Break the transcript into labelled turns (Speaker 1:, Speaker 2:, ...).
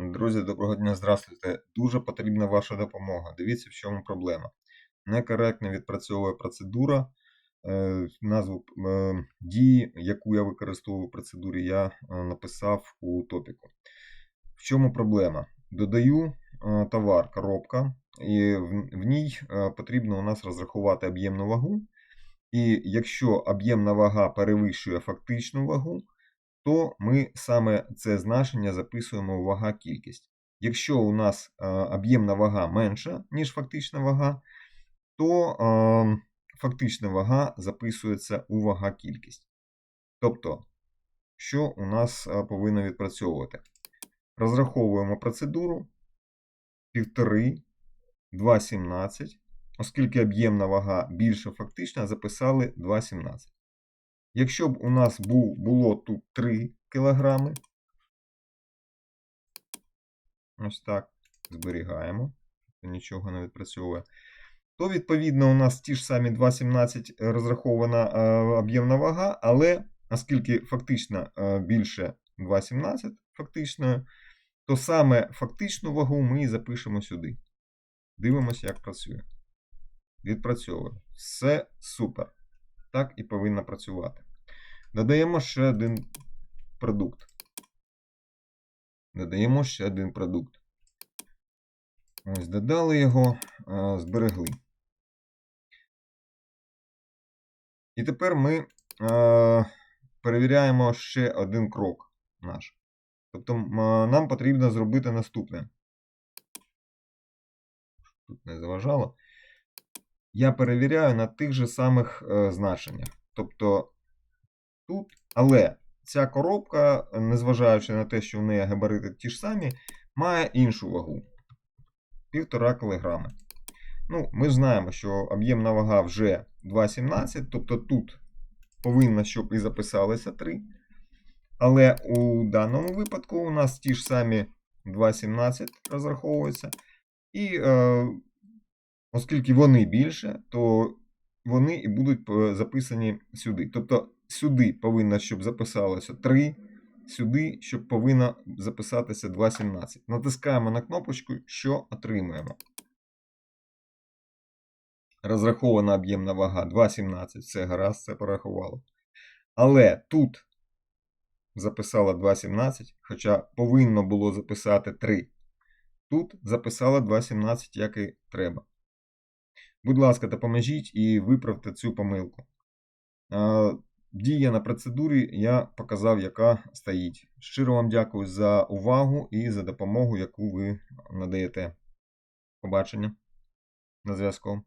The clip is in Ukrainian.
Speaker 1: Друзі, доброго дня, здравствуйте. Дуже потрібна ваша допомога. Дивіться, в чому проблема. Некоректно відпрацьовує процедура. Е, назву е, дії, яку я використовую в процедурі, я е, написав у топіку. В чому проблема? Додаю товар, коробка, і в, ній потрібно у нас розрахувати об'ємну вагу. І якщо об'ємна вага перевищує фактичну вагу, то ми саме це значення записуємо в вага кількість. Якщо у нас е, об'ємна вага менша, ніж фактична вага, то е, фактична вага записується у вага кількість. Тобто, що у нас е, повинно відпрацьовувати? Розраховуємо процедуру 1,5, 2,17. Оскільки об'ємна вага більше фактична, записали 2,17. Якщо б у нас був, було тут 3 кг, ось так, зберігаємо, нічого не відпрацьовує, то відповідно у нас ті ж самі 2,17 розрахована е, об'ємна вага, але оскільки фактично е, більше 2,17 фактичною, то саме фактичну вагу ми і запишемо сюди. Дивимося, як працює. Відпрацьовує. Все супер. Так і повинно працювати. Додаємо ще один продукт. Додаємо ще один продукт. Ось, додали його, зберегли. І тепер ми перевіряємо ще один крок наш. Тобто нам потрібно зробити наступне. Тут не заважало. Я перевіряю на тих же самих е, значеннях.Тобто тут, але ця коробка, незважаючи на те, що в неї габарити ті ж самі, має іншу вагу 1,5 кг. Ну, ми знаємо, що об'ємна вага вже 2,17, тобто тут повинно, щоб і записалося 3. Але у даному випадку у нас ті ж самі 2,17 розраховуються. І е, оскільки вони більше, то вони і будуть е, записані сюди. Тобто сюди повинно, щоб записалося 3, сюди, щоб повинно записатися 2,17. Натискаємо на кнопочку, що отримуємо. Розрахована об'ємна вага 2,17. Все гаразд, це порахувало. Але тут записала 2,17, хоча повинно було записати 3. Тут записала 2,17, як і треба. Будь ласка, допоможіть і виправте цю помилку. Дія на процедурі я показав, яка стоїть. Щиро вам дякую за увагу і за допомогу, яку ви надаєте. Побачення на зв'язку.